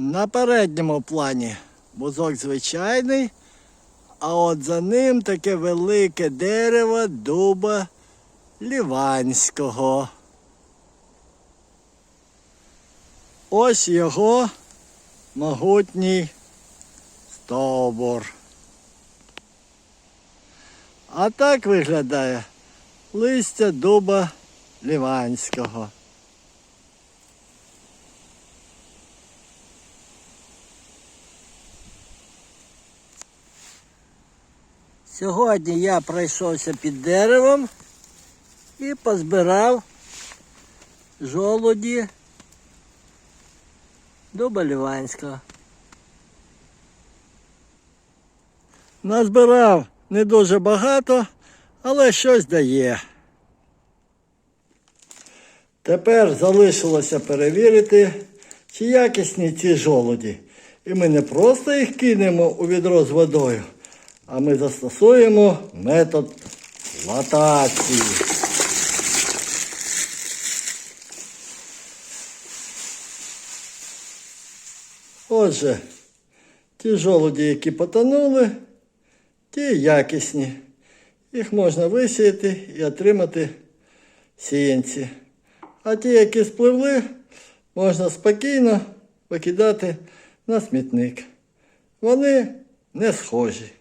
На передньому плані бузок звичайний, а от за ним таке велике дерево дуба ліванського. Ось його могутній стовбур. А так виглядає листя дуба ліванського. Сьогодні я пройшовся під деревом і позбирав жолуді дуба ліванського. Назбирав не дуже багато, але щось дає. Тепер залишилося перевірити, чи якісні ці жолуді. І ми не просто їх кинемо у відро з водою, а ми застосуємо метод латації. Отже, ті жолуді, які потонули, ті якісні. Їх можна висіяти і отримати сіянці. А ті, які спливли, можна спокійно викидати на смітник. Вони не схожі.